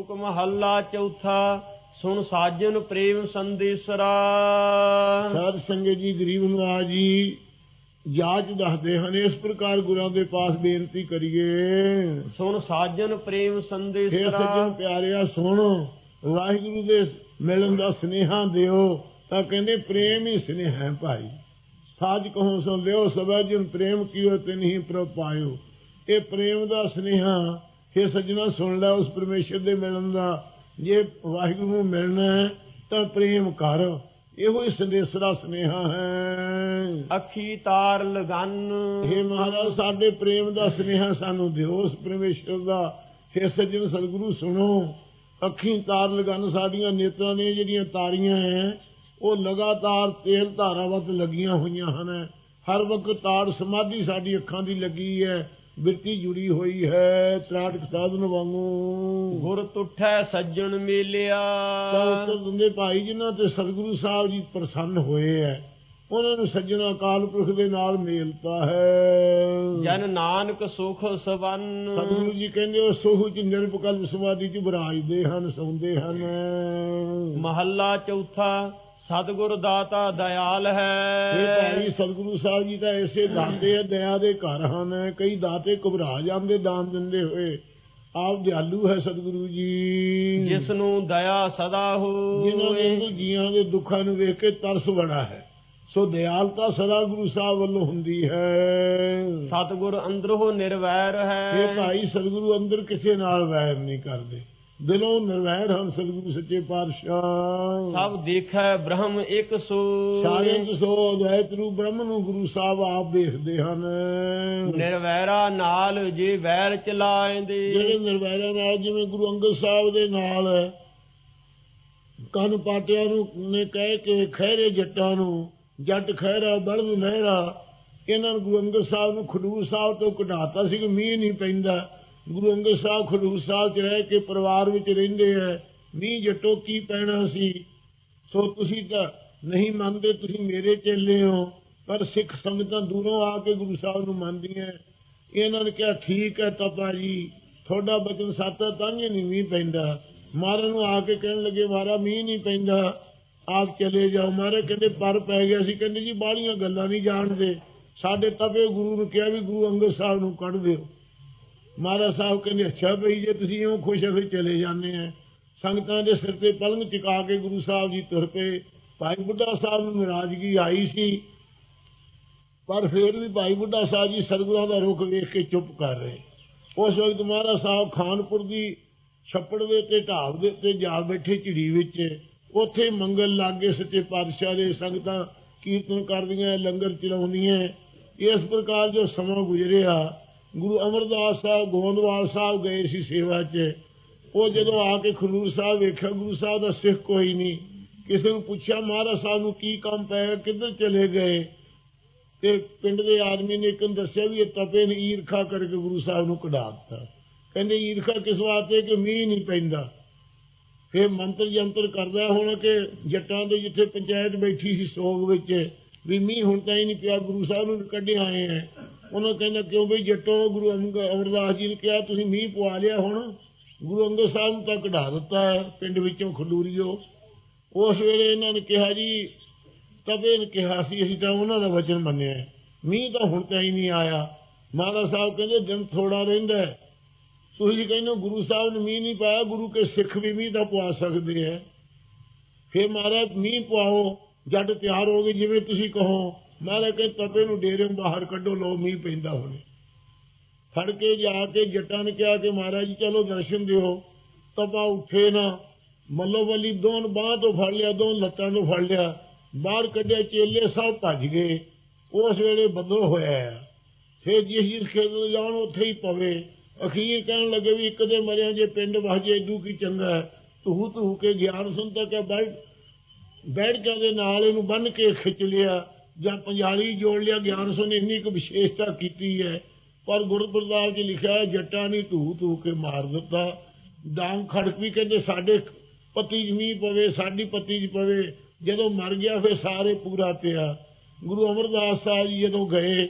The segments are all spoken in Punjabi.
ਸ਼ਲੋਕ ਮਹੱਲਾ ਚੌਥਾ ਸੁਣ ਸਾਜਨ ਪ੍ਰੇਮ ਸੰਦੇਸਰਾ। ਸਾਧ ਸੰਗਤ ਜੀ ਗਰੀਬ ਨਵਾਜ ਜੀ ਜਾਚ ਦੱਸਦੇ ਹਨ ਇਸ ਪ੍ਰਕਾਰ ਗੁਰਾਂ ਦੇ ਪਾਸ ਬੇਨਤੀ ਕਰੀਏ। ਸੁਣ ਸਾਜਨ ਪ੍ਰੇਮ ਸੰਦੇਸਰਾ। ਸੱਜਣ ਪਿਆਰਿਆ ਸੁਣ ਵਾਹਿਗੁਰੂ ਦੇ ਮਿਲਣ ਦਾ ਸਨੇਹਾ ਦਿਓ ਤਾਂ ਕਹਿੰਦੇ ਪ੍ਰੇਮ ਹੀ ਸਨੇਹ ਹੈ ਭਾਈ। ਸਾਜ ਕਹੋ ਸੋ ਲਿਓ ਸਭੈ ਜਨ ਪ੍ਰੇਮ ਕੀਓ ਤੇ ਨਹੀਂ ਪ੍ਰਭ ਪਾਇਓ ਇਹ ਪ੍ਰੇਮ ਦਾ ਸਨੇਹਾ ਫੇਰ ਸੱਜਣਾ ਸੁਣ ਲੈ ਉਸ ਪਰਮੇਸ਼ਰ ਦੇ ਮਿਲਣ ਦਾ। ਜੇ ਵਾਹਿਗੁਰੂ ਨੂੰ ਮਿਲਣਾ ਹੈ ਤਾਂ ਪ੍ਰੇਮ ਕਰ। ਇਹੋ ਹੀ ਸੰਦੇਸਰਾ ਸਨੇਹਾ ਹੈ। ਅੱਖੀ ਤਾਰ ਲਗਨ। हे ਮਹਾਰਾਜ ਸਾਡੇ ਪ੍ਰੇਮ ਦਾ ਸੁਨੇਹਾ ਸਾਨੂੰ ਦਿਓ ਉਸ ਪਰਮੇਸ਼ਰ ਦਾ। ਫਿਰ ਸੱਜਣ ਸਤਿਗੁਰੂ ਸੁਣੋ ਅੱਖੀਂ ਤਾਰ ਲਗਨ ਸਾਡੀਆਂ ਨੇਤਰਾਂ ਨੇ ਜਿਹੜੀਆਂ ਤਾਰੀਆਂ ਹੈ ਉਹ ਲਗਾਤਾਰ ਤੇਲ ਧਾਰਾਵਤ ਲੱਗੀਆਂ ਹੋਈਆਂ ਹਨ। ਹਰ ਵਕਤ ਤਾੜ ਸਮਾਧੀ ਸਾਡੀ ਅੱਖਾਂ ਦੀ ਲੱਗੀ ਹੈ। ਬਿਰਤੀ ਜੁੜੀ ਹੋਈ ਹੈ ਤਰਾਟਕ ਸਾਧਨ ਵਾਂਗੂ। ਗੁਰ ਤੁਠੈ ਸੱਜਣ ਮੇਲਿਆ। ਤਾਂ ਦਿੰਦੇ ਭਾਈ ਜਿਨ੍ਹਾਂ ਤੇ ਸਤਿਗੁਰੂ ਸਾਹਿਬ ਜੀ ਪ੍ਰਸੰਨ ਹੋਏ ਹੈ ਉਹਨਾਂ ਨੂੰ ਸੱਜਣਾ ਅਕਾਲ ਪੁਰਖ ਦੇ ਨਾਲ ਮੇਲਤਾ ਹੈ। ਜਨ ਨਾਨਕ ਸੁਖ ਸਵੰਨ। ਸਤਿਗੁਰੂ ਜੀ ਕਹਿੰਦੇ ਉਹ ਸੋਹੂ ਚ ਨਿਰਭਕਲ ਸਮਾਧੀ ਚ ਵਿਰਾਜਦੇ ਹਨ ਸੌਂਦੇ ਹਨ। ਮਹੱਲਾ ਚੌਥਾ ਸਤਿਗੁਰ ਦਾਤਾ ਦਇਆਲ ਇਹ ਹੈ ਭਾਈ ਸਤਿਗੁਰੂ ਸਾਹਿਬ ਜੀ ਤਾਂ ਐਸੇ ਦਾਤੇ ਆ ਦਇਆ ਦੇ ਘਰ ਹਨ। ਕਈ ਦਾਤੇ ਘਬਰਾ ਜਾਂਦੇ ਦਾਨ ਦਿੰਦੇ ਹੋਏ। ਆਪ ਦਿਆਲੂ ਹੈ ਸਤਿਗੁਰੂ ਜੀ। ਜਿਸ ਨੂੰ ਦਇਆ ਸਦਾ ਜਿਨ੍ਹਾਂ ਹੋਏ ਦੇ ਜੀਆਂ ਦੇ ਦੁੱਖਾਂ ਨੂੰ ਵੇਖ ਕੇ ਤਰਸ ਬੜਾ ਹੈ। ਸੋ ਦਿਆਲਤਾ ਸਦਾ ਗੁਰੂ ਸਾਹਿਬ ਵੱਲੋਂ ਹੁੰਦੀ ਹੈ। ਸਤਿਗੁਰ ਅੰਦਰੋਂ ਨਿਰਵੈਰ ਇਹ ਹੈ ਭਾਈ ਸਤਿਗੁਰੂ ਅੰਦਰ ਕਿਸੇ ਨਾਲ ਵੈਰ ਨਹੀਂ ਕਰਦੇ। ਦਿਲੋਂ ਨਿਰਵੈਰ ਹਨ ਸਤਿਗੁਰੂ ਸੱਚੇ ਪਾਤਸ਼ਾਹ। ਸਭ ਦੇਖੈ ਬ੍ਰਹਮ ਇੱਕ ਸੋ। ਸਾਰਿਆਂ ਚ ਸੋ ਅਦਵੈਤ ਰੂਪ ਬ੍ਰਹਮ ਨੂੰ ਗੁਰੂ ਸਾਹਿਬ ਆਪ ਦੇਖਦੇ ਹਨ। ਨਿਰਵੈਰਾ ਨਾਲ ਜੇ ਵੈਰ ਚਲਾਏਂਦੇ। ਜਿਹੜੇ ਨਿਰਵੈਰਾਂ ਨਾਲ ਜਿਵੇਂ ਗੁਰੂ ਅੰਗਦ ਸਾਹਿਬ ਦੇ ਨਾਲ ਕੰਨ ਪਾਟਿਆਂ ਨੂੰ ਨੇ ਕਹਿ ਕੇ ਖਹਿਰੇ ਜੱਟਾਂ ਨੂੰ ਜੱਟ ਖਹਿਰਾ ਬਲਦ ਮਹਿਰਾ ਇਹਨਾਂ ਨੂੰ ਗੁਰੂ ਅੰਗਦ ਸਾਹਿਬ ਨੂੰ ਖਡੂਰ ਸਾਹਿਬ ਤੋਂ ਕਢਾਤਾ ਸੀ ਕਿ ਮੀਂਹ ਨਹੀਂ ਪੈਂਦਾ। ਗੁਰੂ ਅੰਗਦ ਸਾਹਿਬ ਖਡੂਰ ਸਾਹਿਬ 'ਚ ਰਹਿ ਕੇ ਪਰਿਵਾਰ ਵਿੱਚ ਰਹਿੰਦੇ ਐ ਮੀਂਹ ਜੱਟੋ ਕੀ ਪੈਣਾ ਸੀ? ਸੋ ਤੁਸੀਂ ਤਾਂ ਨਹੀਂ ਮੰਨਦੇ, ਤੁਸੀਂ ਮੇਰੇ ਚੇਲੇ ਹੋ, ਪਰ ਸਿੱਖ ਸੰਗਤਾਂ ਦੂਰੋਂ ਆ ਕੇ ਗੁਰੂ ਸਾਹਿਬ ਨੂੰ ਮੰਨਦੀਆਂ ਇਹਨਾਂ ਨੇ ਕਿਹਾ, ਠੀਕ ਹੈ ਤਾਪਾ ਜੀ, ਤੁਹਾਡਾ ਬਚਨ ਸੱਤ ਤਾਂ ਹੀ ਨਹੀਂ ਮੀਂਹ ਪੈਂਦਾ। ਮਹਾਰਾਜ ਨੂੰ ਆ ਕੇ ਕਹਿਣ ਲੱਗੇ ਮਾਰਾ ਮੀਂਹ ਨਹੀਂ ਪੈਂਦਾ। ਆਪ ਚਲੇ ਜਾਓ। ਮਹਾਰਾਜ ਕਹਿੰਦੇ, ਪਰ ਪੈ ਗਿਆ ਸੀ। ਕਹਿੰਦੇ, ਜੀ, ਬਾਹਲੀਆਂ ਗੱਲਾਂ ਨਹੀਂ ਜਾਣਦੇ। ਸਾਡੇ ਤਪੇ ਗੁਰੂ ਨੂੰ ਕਿਹਾ ਵੀ, ਗੁਰੂ ਅੰਗਦ ਸਾਹਿਬ ਨੂੰ ਕੱਢ ਦਿਓ। ਮਹਾਰਾਜ ਸਾਹਿਬ ਕਹਿੰਦੇ, ਅੱਛਾ ਭਈ ਜੇ ਤੁਸੀਂ ਇਉਂ ਖੁਸ਼ ਹੋ ਚਲੇ ਜਾਂਦੇ ਆ। ਸੰਗਤਾਂ ਦੇ ਸਿਰ ਤੇ ਪਲੰਗ ਚੁਕਾ ਕੇ ਗੁਰੂ ਸਾਹਿਬ ਜੀ ਤੁਰ ਪਏ। ਭਾਈ ਬੁੱਢਾ ਸਾਹਿਬ ਨੂੰ ਨਾਰਾਜ਼ਗੀ ਆਈ ਸੀ। ਪਰ ਫਿਰ ਵੀ ਭਾਈ ਬੁੱਢਾ ਸਾਹਿਬ ਜੀ ਸਤਿਗੁਰਾਂ ਦਾ ਰੁਖ ਵੇਖ ਕੇ ਚੁੱਪ ਕਰ ਰਹੇ। ਉਸ ਵਕਤ ਮਹਾਰਾਜ ਸਾਹਿਬ ਖਾਨਪੁਰ ਦੀ ਛੱਪੜ ਦੇ ਤੇ ਢਾਬ ਦੇ ਉੱਤੇ ਜਾ ਬੈਠੇ ਝਿੜੀ ਵਿੱਚ। ਉੱਥੇ ਮੰਗਲ ਲਾਗੇ ਸੱਚੇ ਪਾਤਸ਼ਾਹ ਦੇ ਸੰਗਤਾਂ ਕੀਰਤਨ ਕਰਦੀਆਂ, ਲੰਗਰ ਚਲਾਉਂਦੀਆਂ। ਇਸ ਪ੍ਰਕਾਰ ਜੋ ਸਮਾਂ ਗੁਜ਼ਰਿਆ ਗੁਰੂ ਅਮਰਦਾਸ ਸਾਹਿਬ ਗੋਂਦਵਾਲ ਸਾਹਿਬ ਗਏ ਸੀ ਸੇਵਾ 'ਚ। ਉਹ ਜਦੋਂ ਆ ਕੇ ਖਡੂਰ ਸਾਹਿਬ ਵੇਖਿਆ, ਗੁਰੂ ਸਾਹਿਬ ਦਾ ਸਿੱਖ ਕੋਈ ਨਹੀਂ। ਕਿਸੇ ਨੂੰ ਪੁੱਛਿਆ, ਮਹਾਰਾਜ ਸਾਹਿਬ ਨੂੰ ਕੀ ਕੰਮ ਪਿਆ ਕਿੱਧਰ ਚਲੇ ਗਏ? ਤੇ ਪਿੰਡ ਦੇ ਆਦਮੀ ਨੇ ਇੱਕ ਦੱਸਿਆ ਵੀ ਇਹ ਤਪੇ ਨੇ, ਈਰਖਾ ਕਰਕੇ ਗੁਰੂ ਸਾਹਿਬ ਨੂੰ ਕਢਾ ਦਿੱਤਾ। ਕਹਿੰਦੇ, ਈਰਖਾ ਕਿਸ ਵਾਸਤੇ? ਕਿ ਮੀਂਹ ਨਹੀਂ ਪੈਂਦਾ। ਫਿਰ ਮੰਤਰ ਜੰਤਰ ਕਰਦਾ ਹੁਣ ਕਿ ਜੱਟਾਂ ਦੇ ਜਿੱਥੇ ਪੰਚਾਇਤ ਬੈਠੀ ਸੀ ਸੋਗ ਵਿੱਚ, ਵੀ ਮੀਂਹ ਹੁਣ ਤਾਂ ਹੀ ਨਹੀਂ ਪਿਆ, ਗੁਰੂ ਸਾਹਿਬ ਨੂੰ ਕੱਢੇ ਆਏ ਆ। ਉਹਨਾਂ ਕਹਿੰਦਾ, ਕਿਉਂ ਬਈ ਜੱਟੋ ਗੁਰੂ ਅਮਰਦਾਸ ਜੀ ਨੇ ਕਿਹਾ, ਤੁਸੀਂ ਮੀਂਹ ਪਵਾ ਲਿਆ ਹੁਣ, ਗੁਰੂ ਅੰਗਦ ਸਾਹਿਬ ਨੂੰ ਤਾਂ ਕਢਾ ਦਿੱਤਾ ਹੈ, ਪਿੰਡ ਵਿੱਚੋਂ ਖਡੂਰੀਓ। ਉਸ ਵੇਲੇ ਇਹਨਾਂ ਨੇ ਕਿਹਾ ਜੀ ਤਬੇ ਨੇ ਕਿਹਾ ਸੀ, ਅਸੀਂ ਤਾਂ ਉਹਨਾਂ ਦਾ ਵਚਨ ਮੰਨਿਆ ਮੀਂਹ ਤਾਂ ਹੁਣ ਤਾਂ ਹੀ ਨਹੀਂ ਆਇਆ। ਮਹਾਰਾਜ ਸਾਹਿਬ ਕਹਿੰਦੇ, ਦਿਨ ਥੋੜਾ ਰਹਿੰਦਾ ਤੁਸੀਂ ਕਹਿੰਦੇ ਹੋ, ਗੁਰੂ ਸਾਹਿਬ ਨੇ ਮੀਂਹ ਨਹੀਂ ਪਾਇਆ, ਗੁਰੂ ਕੇ ਸਿੱਖ ਵੀ ਮੀਂਹ ਤਾਂ ਪਵਾ ਸਕਦੇ ਹੈ। ਫਿਰ ਮਹਾਰਾਜ, ਮੀਂਹ ਪਵਾਓ, ਜੱਟ ਤਿਆਰ ਹੋ ਗਏ, ਜਿਵੇਂ ਤੁਸੀਂ ਕਹੋ। ਮਹਾਰਾਜ ਕਹਿੰਦੇ ਤਪੇ ਨੂੰ ਡੇਰੇ ਬਾਹਰ ਕੱਢੋ ਲੋ ਮੀਂਹ ਪੈਂਦਾ ਹੋਣੇ ਫੜ ਕੇ ਜਾ ਕੇ ਜੱਟਾਂ ਨੇ ਕਿਹਾ ਕਿ ਮਹਾਰਾਜ ਜੀ ਚਲੋ ਦਰਸ਼ਨ ਦਿਓ। ਤਪਾ ਉੱਠੇ ਨਾ। ਮੱਲੋ ਵੱਲੀ ਦੋਨ ਬਾਹ ਤੋਂ ਫੜ ਲਿਆ, ਦੋਨ ਲੱਤਾਂ ਤੋਂ ਫੜ ਲਿਆ। ਬਾਹਰ ਕੱਢਿਆ, ਚੇਲੇ ਸਭ ਭੱਜ ਗਏ। ਉਸ ਵੇਲੇ ਬੱਦਲ ਹੋਇਆ ਹੈ। ਫਿਰ ਜਿਸ ਜਿਸ ਖੇਤ ਨੂੰ ਜਾਣ, ਉੱਥੇ ਹੀ ਪਵੇ। ਅਖੀਰ ਕਹਿਣ ਲੱਗੇ ਵੀ ਇੱਕ ਦੇ ਮਰਿਆ ਜੇ ਪਿੰਡ ਵਹਜੇ ਇਦੂ ਕੀ ਚੰਗਾ ਹੈ? ਤੂੰ ਤੂੰ ਕੇ ਗਿਆਨ ਸੁਣ ਤੱਕ ਬੈਠ ਬੈਠ ਕੇ ਉਹਦੇ ਨਾਲ ਇਹਨੂੰ ਬੰਨ ਕੇ ਖਿੱਚ ਲਿਆ। ਜਾਂ ਪੰਜਾਲੀ ਜੋੜ ਲਿਆ ਗਿਆਨ ਸੁਣ ਇੰਨੀ ਕੁ ਵਿਸ਼ੇਸ਼ਤਾ ਕੀਤੀ ਹੈ ਪਰ ਗੁਰਪ੍ਰਸਾਦ ਜੀ ਲਿਖਿਆ ਹੈ, ਜੱਟਾਂ ਨੇ ਧੂ ਧੂ ਕੇ ਮਾਰ ਦਿੱਤਾ। ਡਾਂਗ ਖੜਕ ਵੀ ਕਹਿੰਦੇ ਸਾਡੇ ਪੱਤੀ ਜ਼ਮੀਨ ਪਵੇ ਸਾਡੀ ਪੱਤੀ 'ਚ ਪਵੇ ਜਦੋਂ ਮਰ ਗਿਆ ਫਿਰ ਸਾਰੇ ਪੂਰਾ ਪਿਆ। ਗੁਰੂ ਅਮਰਦਾਸ ਸਾਹਿਬ ਜੀ ਜਦੋਂ ਗਏ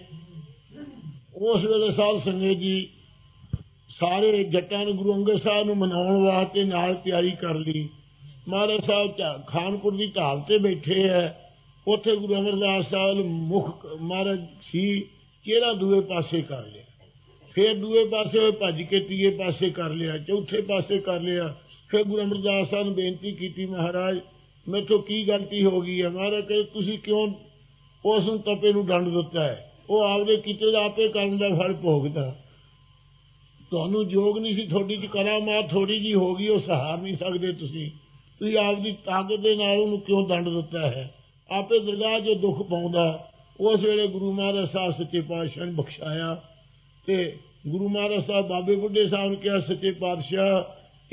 ਉਸ ਵੇਲੇ ਸਾਧ ਸੰਗਤ ਜੀ ਸਾਰੇ ਜੱਟਾਂ ਨੇ ਗੁਰੂ ਅੰਗਦ ਸਾਹਿਬ ਨੂੰ ਮਨਾਉਣ ਵਾਸਤੇ ਨਾਲ ਤਿਆਰੀ ਕਰ ਲਈ। ਮਹਾਰਾਜ ਸਾਹਿਬ ਖਾਨਪੁਰ ਦੀ ਢਾਲ ਤੇ ਬੈਠੇ ਐ ਉੱਥੇ ਗੁਰੂ ਅਮਰਦਾਸ ਸਾਹਿਬ ਨੇ ਮੁਖ ਮਹਾਰਾਜ ਸੀ, ਕਿਹੜਾ ਦੂਏ ਪਾਸੇ ਕਰ ਲਿਆ। ਫਿਰ ਦੂਏ ਪਾਸੇ ਭੱਜ ਕੇ ਤੀਏ ਪਾਸੇ ਕਰ ਲਿਆ, ਚੌਥੇ ਪਾਸੇ ਕਰ ਲਿਆ। ਫਿਰ ਗੁਰੂ ਅਮਰਦਾਸ ਸਾਹਿਬ ਨੂੰ ਬੇਨਤੀ ਕੀਤੀ, ਮਹਾਰਾਜ, ਮੈਥੋਂ ਕੀ ਗਲਤੀ ਹੋ ਗਈ ਹੈ? ਮਹਾਰਾਜ ਕਹਿੰਦੇ, ਤੁਸੀਂ ਕਿਉਂ ਉਸ ਨੂੰ ਤਪੇ ਨੂੰ ਡੰਡ ਦਿੱਤਾ ਹੈ? ਉਹ ਆਪਦੇ ਕੀਤੇ ਦਾ ਆਪੇ ਕਰਨ ਦਾ ਫਲ ਭੋਗਦਾ। ਤੁਹਾਨੂੰ ਯੋਗ ਨਹੀਂ ਸੀ, ਤੁਹਾਡੀ ਚ ਕਰਾਮਾਤ ਥੋੜੀ ਜੀ ਹੋ ਗਈ, ਉਹ ਸਹਾਰ ਨਹੀਂ ਸਕਦੇ ਤੁਸੀਂ। ਤੁਸੀਂ ਆਪਦੀ ਤਾਕਤ ਦੇ ਨਾਲ ਉਹਨੂੰ ਕਿਉਂ ਦੰਡ ਦਿੱਤਾ ਹੈ? ਆਪੇ ਦਰਗਾਹ 'ਚ ਦੁੱਖ ਪਾਉਂਦਾ ਉਸ ਵੇਲੇ ਗੁਰੂ ਮਹਾਰਾਜ ਸਾਹਿਬ ਸੱਚੇ ਪਾਤਸ਼ਾਹ ਨੇ ਬਖਸ਼ਾਇਆ। ਤੇ ਗੁਰੂ ਮਹਾਰਾਜ ਸਾਹਿਬ ਬਾਬੇ ਬੁੱਢੇ ਸਾਹਿਬ ਨੇ ਕਿਹਾ, ਸੱਚੇ ਪਾਤਸ਼ਾਹ,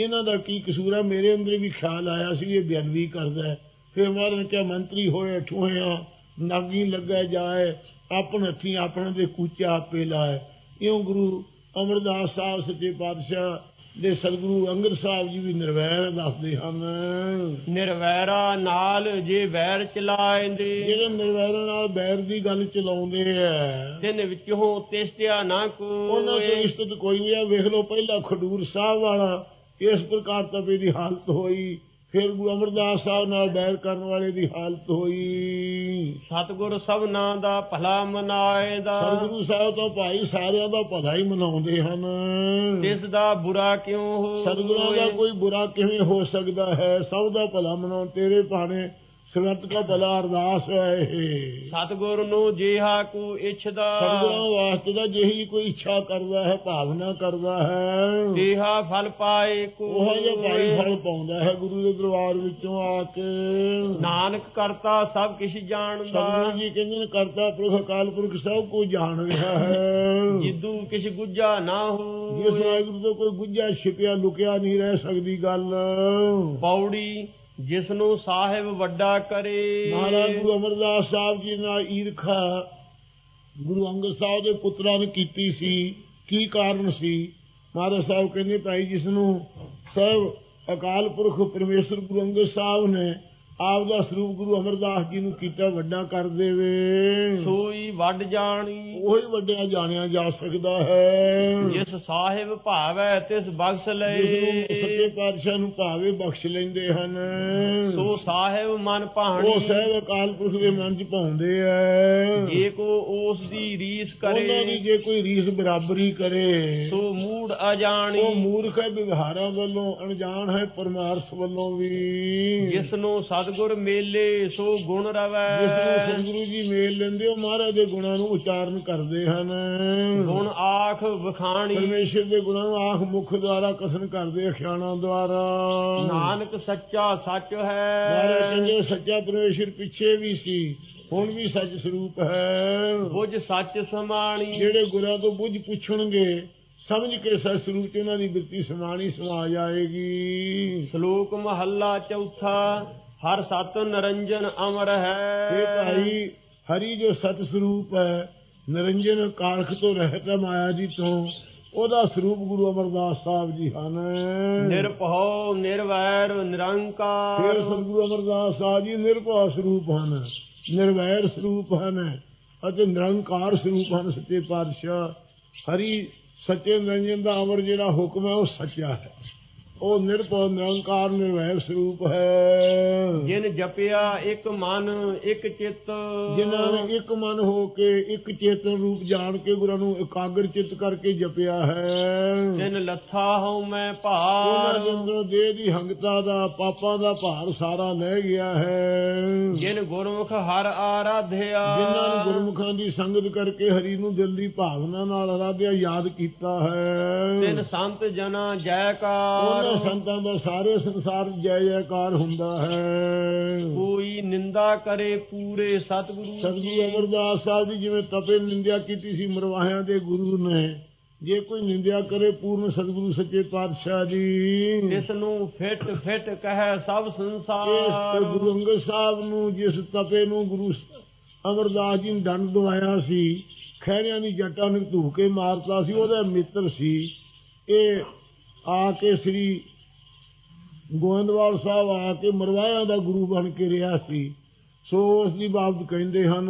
ਇਹਨਾਂ ਦਾ ਕੀ ਕਸੂਰ ਹੈ ਮੇਰੇ ਅੰਦਰ ਵੀ ਖਿਆਲ ਆਇਆ ਸੀ, ਇਹ ਬੇਅਦਬੀ ਕਰਦਾ ਫਿਰ ਮਹਾਰਾਜ ਨੇ ਕਿਹਾ, ਮੰਤਰੀ ਹੋਏ ਠੋਹਿਆ ਨਾਗੀ ਲੱਗਾ ਜਾਏ, ਆਪਣੇ ਹੱਥੀਂ ਆਪਣੇ ਦੇ ਕੂਚਾ ਆਪੇ ਲਾਏ। ਇਉਂ ਗੁਰੂ ਅਮਰਦਾਸ ਸਾਹਿਬ ਸੱਚੇ ਪਾਤਸ਼ਾਹ ਦੇ ਸਤਿਗੁਰੂ ਅੰਗਦ ਸਾਹਿਬ ਜੀ ਵੀ ਨਿਰਵੈਰ ਦੱਸਦੇ ਹਨ। ਨਿਰਵੈਰਾ ਨਾਲ ਜੇ ਵੈਰ ਚਲਾਏਂਦੇ। ਜਿਹੜੇ ਨਿਰਵੈਰਾਂ ਨਾਲ ਬੈਰ ਦੀ ਗੱਲ ਚਲਾਉਂਦੇ ਆ। ਤਿੰਨ ਵਿੱਚੋਂ ਤਿਸਤਿਆ ਨਾ ਉਹਨਾਂ ਤੋਂ ਕੋਈ ਇਸਤਤ ਕੋਈ ਨਹੀਂ ਆ। ਵੇਖ ਲਓ ਪਹਿਲਾਂ ਖਡੂਰ ਸਾਹਿਬ ਵਾਲਾ। ਇਸ ਪ੍ਰਕਾਰ ਤਪੇ ਦੀ ਹਾਲਤ ਹੋਈ। ਫਿਰ ਗੁਰੂ ਅਮਰਦਾਸ ਸਾਹਿਬ ਨਾਲ ਬੈਰ ਕਰਨ ਵਾਲੇ ਦੀ ਹਾਲਤ ਹੋਈ। ਸਤਿਗੁਰ ਸਭਨਾ ਦਾ ਭਲਾ ਮਨਾਏਦਾ। ਸਤਿਗੁਰੂ ਸਾਹਿਬ ਤਾਂ ਭਾਈ ਸਾਰਿਆਂ ਦਾ ਭਲਾ ਹੀ ਮਨਾਉਂਦੇ ਹਨ। ਤਿਸ ਦਾ ਬੁਰਾ ਕਿਉਂ ਹੋ ਸਤਿਗੁਰਾਂ ਦਾ ਕੋਈ ਬੁਰਾ ਕਿਵੇਂ ਹੋ ਸਕਦਾ ਹੈ? ਸਭ ਦਾ ਭਲਾ ਮਨਾਉਣ ਤੇਰੇ ਭਾਣੇ ਸੁਰਤ ਦਾ ਭਲਾ ਅਰਦਾਸ ਹੈ ਇਹ। ਸਤਿਗੁਰ ਨੂੰ ਜੇਹਾ ਕੋ ਇਛਦਾ। ਸਤਿਗੁਰਾਂ ਵਾਸਤੇ ਦਾ ਜਿਹੀ ਕੋਈ ਇੱਛਾ ਕਰਦਾ ਹੈ ਭਾਵਨਾ ਕਰਦਾ ਹੈ। ਜੇਹਾ ਫਲ ਪਾਏ ਕੋ ਉਹ ਜਿਹਾ ਭਾਈ ਫਲ ਪਾਉਂਦਾ ਹੈ ਗੁਰੂ ਦੇ ਦਰਬਾਰ ਵਿੱਚੋਂ ਆ ਕੇ। ਨਾਨਕ ਕਰਤਾ ਸਭ ਕਿਛ ਜਾਣਦਾ। ਸਤਿਗੁਰੂ ਜੀ ਕਹਿੰਦੇ ਨੇ ਕਰਤਾ ਪੁਰਖ ਅਕਾਲ ਪੁਰਖ ਸਭ ਕੁਝ ਜਾਣ ਰਿਹਾ ਹੈ। ਜਿੱਦੂ ਕਿਛ ਗੁੱਜਾ ਨਾ ਜਿਸ ਹੋ ਵਾਹਿਗੁਰੂ ਤੋਂ ਕੋਈ ਗੁੱਜਾ ਛਿਪਿਆ ਲੁਕਿਆ ਨਹੀਂ ਰਹਿ ਸਕਦੀ ਗੱਲ। ਪੌੜੀ ਜਿਸ ਨੂੰ ਸਾਹਿਬ ਵੱਡਾ ਕਰੇ। ਮਹਾਰਾਜ ਗੁਰੂ ਅਮਰਦਾਸ ਸਾਹਿਬ ਜੀ ਨਾਲ ਈਰਖਾ ਗੁਰੂ ਅੰਗਦ ਸਾਹਿਬ ਦੇ ਪੁੱਤਰਾਂ ਨੇ ਕੀਤੀ ਸੀ। ਕੀ ਕਾਰਨ ਸੀ? ਮਹਾਰਾਜ ਸਾਹਿਬ ਕਹਿੰਦੇ ਭਾਈ ਜਿਸ ਨੂੰ ਸਭ ਅਕਾਲ ਪੁਰਖ ਪਰਮੇਸ਼ਰ ਗੁਰੂ ਅੰਗਦ ਸਾਹਿਬ ਨੇ ਆਪ ਦਾ ਸਰੂਪ ਗੁਰੂ ਅਮਰਦਾਸ ਜੀ ਨੂੰ ਕੀਤਾ ਵੱਡਾ ਕਰ ਦੇਵੇ। ਸੋਈ ਵੱਡ ਜਾਣੀ। ਉਹੀ ਵੱਡਿਆ ਜਾਣਿਆ ਜਾ ਸਕਦਾ ਹੈ। ਜਿਸ ਸਾਹਿਬ ਭਾਵੈ ਤਿਸ ਬਖਸ਼ ਲਏ। ਸੱਚੇ ਪਾਤਸ਼ਾਹ ਨੂੰ ਭਾਵੇਂ ਬਖਸ਼ ਲੈਂਦੇ ਹਨ। ਸੋ ਸਾਹਿਬ ਮਨ ਉਹ ਭਾਣੀ ਸਹਿਬ ਅਕਾਲ ਪੁਰਖ ਦੇ ਮਨ ਚ ਪਾਉਂਦੇ ਆ ਜੇ ਕੋ ਉਸ ਦੀ ਰੀਸ ਉਹਨਾਂ ਦੀ ਕਰੇ ਜੇ ਕੋਈ ਰੀਸ ਬਰਾਬਰੀ ਕਰੇ ਸੋ ਮੂੜ ਉਹ ਅਜਾਣੀ ਮੂਰਖ ਹੈ ਵਿਵਹਾਰਾਂ ਵੱਲੋਂ ਅਣਜਾਣ ਹੈ ਪਰਮਾਰਥ ਵੱਲੋਂ ਵੀ। ਜਿਸ ਨੂੰ ਸਤਿਗੁਰ ਮੇਲੇ ਸੋ ਗੁਣ ਜਿਸ ਨੂੰ ਰਵੈ ਸਤਿਗੁਰੂ ਜੀ ਮੇਲ ਲੈਂਦੇ ਉਹ ਮਹਾਰਾਜ ਦੇ ਗੁਣਾਂ ਨੂੰ ਉਚਾਰਨ ਕਰਦੇ ਹਨ। ਗੁਣ ਆਖ ਵਖਾਣੀ। ਪਰਮੇਸ਼ਰ ਦੇ ਗੁਣਾਂ ਨੂੰ ਆਖ ਮੁਖ ਦੁਆਰਾ ਕਥਨ ਕਰਦੇ ਅਖਿਆਣਾ ਦੁਆਰਾ। ਨਾਨਕ ਸੱਚਾ ਸੱਚ ਮਹਾਰਾਜ ਹੈ ਕਹਿੰਦੇ ਸੱਚਾ ਪਰਮੇਸ਼ਰ ਪਿੱਛੇ ਵੀ ਸੀ ਹੁਣ ਵੀ ਸੱਚ ਸਰੂਪ ਹੈ। ਬੁਝ ਸੱਚ ਸਮਾਣੀ। ਜਿਹੜੇ ਗੁਰਾਂ ਤੋਂ ਬੁੱਝ ਪੁੱਛਣਗੇ ਸਮਝ ਕੇ ਸੱਚ ਸਰੂਪ ਚ ਉਹਨਾਂ ਦੀ ਬਿਰਤੀ ਸਮਾਣੀ ਸਮਾ ਜਾਏਗੀ। ਸ਼ਲੋਕ ਮਹੱਲਾ ਚੌਥਾ। ਹਰ ਸਤ ਨਰੰਜਨ ਅਮਰ ਇਹ ਹੈ ਭਾਈ ਹਰੀ ਜੋ ਸਤ ਸਰੂਪ ਹੈ ਨਿਰੰਜਨ ਕਾਲਖ ਤੋਂ ਰਹਿਤ ਮਾਇਆ ਜੀ ਤੋਂ ਉਹਦਾ ਸਰੂਪ ਗੁਰੂ ਅਮਰਦਾਸ ਸਾਹਿਬ ਜੀ ਹਨ। ਨਿਰਭਉ ਨਿਰਵੈਰ ਫਿਰ ਨਿਰੰਕਾਰ ਸਤਿਗੁਰੂ ਅਮਰਦਾਸ ਸਾਹਿਬ ਜੀ ਨਿਰਭਉ ਸਰੂਪ ਹਨ ਨਿਰਵੈਰ ਸਰੂਪ ਹਨ ਅਤੇ ਨਿਰੰਕਾਰ ਸਰੂਪ ਹਨ ਸੱਚੇ ਪਾਤਸ਼ਾਹ। ਹਰੀ ਸੱਚੇ ਨਿਰੰਜਨ ਦਾ ਅਮਰ ਜਿਹੜਾ ਹੁਕਮ ਹੈ ਉਹ ਸੱਚਾ ਹੈ। ਉਹ ਨਿਰਭਉ ਨਿਰੰਕਾਰ ਨਿਰਵੈਰ ਸਰੂਪ ਹੈ। ਜਿਨ ਜਪਿਆ ਇੱਕ ਮਨ ਇੱਕ ਚਿੱਤ। ਜਿਨ੍ਹਾਂ ਨੇ ਇੱਕ ਮਨ ਹੋ ਕੇ ਇੱਕ ਚੇਤਨ ਰੂਪ ਜਾਣ ਕੇ ਗੁਰਾਂ ਨੂੰ ਇਕਾਗਰ ਚਿੱਤ ਕਰਕੇ ਜਪਿਆ ਹੈ। ਤਿਨ ਲੱਥਾ ਹਉ ਮੈਂ ਉਹਨਾਂ ਦੇ ਭਾਰ ਅੰਦਰੋਂ ਦੇਹ ਦੀ ਹੰਗਤਾ ਦਾ ਪਾਪਾਂ ਦਾ ਭਾਰ ਸਾਰਾ ਲੈ ਗਿਆ ਹੈ। ਜਿਨ ਗੁਰਮੁਖ ਹਰ ਆਰਾਧਿਆ। ਜਿਨ੍ਹਾਂ ਨੂੰ ਗੁਰਮੁਖਾਂ ਦੀ ਸੰਗਤ ਕਰਕੇ ਹਰੀ ਨੂੰ ਦਿਲ ਦੀ ਭਾਵਨਾ ਨਾਲ ਆਰਾਧਿਆ ਯਾਦ ਕੀਤਾ ਹੈ। ਤਿਨ ਸੰਤ ਜਨਾ ਜੈਕਾਰ। ਉਹਨਾਂ ਸੰਤਾਂ ਦਾ ਸਾਰੇ ਸੰਸਾਰ ਜੈ ਜੈਕਾਰ ਹੁੰਦਾ ਹੈ। ਕੋਈ ਨਿੰਦਾ ਕਰੇ ਪੂਰੇ ਸਤਿਗੁਰੂ ਸਤਿਗੁਰੂ ਜੀ ਅਮਰਦਾਸ ਸਾਹਿਬ ਦੀ ਜਿਵੇਂ ਤਪੇ ਨਿੰਦਿਆ ਕੀਤੀ ਸੀ ਮਰਵਾਹਿਆਂ ਦੇ ਗੁਰੂ ਨੇ ਜੇ ਕੋਈ ਨਿੰਦਿਆ ਕਰੇ ਪੂਰਨ ਸਤਿਗੁਰੂ ਸੱਚੇ ਪਾਤਸ਼ਾਹ ਜੀ। ਇਸ ਨੂੰ ਫਿੱਟ ਫਿੱਟ ਕਹੈ ਸਭ ਇਸ ਸੰਸਾਰ ਗੁਰੂ ਅੰਗਦ ਸਾਹਿਬ ਨੂੰ ਜਿਸ ਤਪੇ ਨੂੰ ਗੁਰੂ ਅਮਰਦਾਸ ਜੀ ਨੇ ਦੰਡ ਦਵਾਇਆ ਸੀ ਖੈਰਿਆਂ ਦੀ ਜੱਟਾਂ ਨੂੰ ਧੂ ਕੇ ਮਾਰਤਾ ਸੀ ਉਹਦਾ ਮਿੱਤਰ ਸੀ। ਇਹ ਆ ਕੇ ਸ੍ਰੀ ਗੋਇੰਦਵਾਲ ਸਾਹਿਬ ਆ ਕੇ ਮਰਵਾਇਆ ਦਾ ਗੁਰੂ ਬਣ ਕੇ ਰਿਹਾ ਸੀ ਸੋ ਉਸ ਦੀ ਬਾਬਤ ਕਹਿੰਦੇ ਹਨ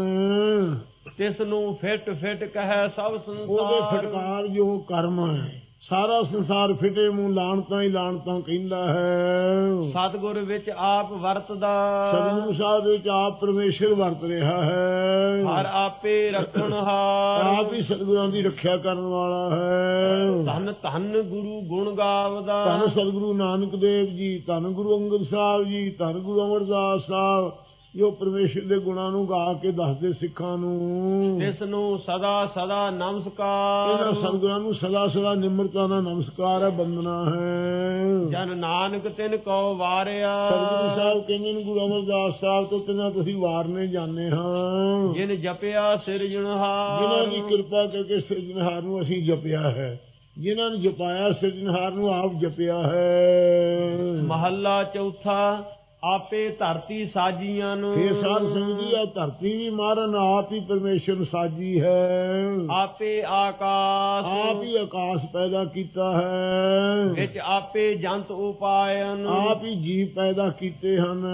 ਤਿਸ ਨੂੰ ਫਿੱਟ ਫਿੱਟ ਕਹੈ ਸਭ ਉਹਦੇ ਸੰਸਾਰ ਫਟਕਾਰ ਜੋ ਕਰਮ ਹੈ। ਸਾਰਾ ਸੰਸਾਰ ਫਿਟੇ ਮੂੰਹ ਲਾਣਤਾਂ ਹੀ ਲਾਣਤਾਂ ਕਹਿੰਦਾ ਹੈ। ਸਤਿਗੁਰ ਵਿੱਚ ਆਪ ਵਰਤਦਾ। ਸਤਿਗੁਰੂ ਸਾਹਿਬ ਵਿੱਚ ਆਪ ਪਰਮੇਸ਼ਰ ਵਰਤ ਰਿਹਾ ਹੈ। ਹਰ ਆਪੇ ਰੱਖਣ ਹਾਰ। ਆਪ ਹੀ ਸਤਿਗੁਰਾਂ ਦੀ ਰੱਖਿਆ ਕਰਨ ਵਾਲਾ ਹੈ। ਧੰਨ ਧੰਨ ਗੁਰੂ ਗੁਣ ਗਾਵਦਾ। ਧੰਨ ਸਤਿਗੁਰੂ ਨਾਨਕ ਦੇਵ ਜੀ ਧੰਨ ਗੁਰੂ ਅੰਗਦ ਸਾਹਿਬ ਜੀ ਧੰਨ ਗੁਰੂ ਅਮਰਦਾਸ ਸਾਹਿਬ। ਜੋ ਪਰਮੇਸ਼ਰ ਦੇ ਗੁਣਾਂ ਨੂੰ ਗਾ ਕੇ ਦੱਸਦੇ ਸਿੱਖਾਂ ਨੂੰ। ਤਿਸ ਨੂੰ ਸਦਾ ਸਦਾ ਇਹਨਾਂ ਨਮਸਕਾਰ ਸਤਿਗੁਰਾਂ ਨੂੰ ਸਦਾ ਸਦਾ ਨਿਮਰਤਾ ਨਾਲ ਨਮਸਕਾਰ ਹੈ ਬੰਦਨਾ ਹੈ। ਜਨ ਨਾਨਕ ਤਿਨ ਕੋ ਵਾਰਿਆ। ਸਤਿਗੁਰੂ ਸਾਹਿਬ ਕਹਿੰਦੇ ਨੇ ਗੁਰੂ ਅਮਰਦਾਸ ਸਾਹਿਬ ਤੋਂ ਕਿੰਨਾ ਤੁਸੀਂ ਵਾਰਨੇ ਜਾਂਦੇ ਹਾਂ। ਜਿਨ ਜਪਿਆ ਸਿਰਜਣਹਾਰ ਜਿਨ੍ਹਾਂ। ਦੀ ਕਿਰਪਾ ਕਰਕੇ ਸਿਰਜਣਹਾਰ ਨੂੰ ਅਸੀਂ ਜਪਿਆ ਹੈ। ਜਿਨ੍ਹਾਂ ਨੇ ਜਪਾਇਆ ਸਿਰਜਣਹਾਰ ਨੂੰ ਆਪ ਜਪਿਆ ਹੈ। ਮਹੱਲਾ ਚੌਥਾ ਆਪੇ ਧਰਤੀ ਸਾਜੀਆਂ ਨੂੰ। ਇਹ ਸਾਧ ਸੰਗਤ ਆ ਧਰਤੀ ਵੀ ਮਾਰਨ ਆਪ ਹੀ ਪਰਮੇਸ਼ਰ ਸਾਜੀ ਹੈ। ਆਪੇ ਆਕਾਸ਼ ਆਪ ਹੀ ਆਕਾਸ਼ ਪੈਦਾ ਕੀਤਾ ਹੈ। ਵਿੱਚ ਆਪੇ ਜੰਤ ਉਪਾਇਨ। ਆਪ ਹੀ ਜੀਵ ਪੈਦਾ ਕੀਤੇ ਹਨ।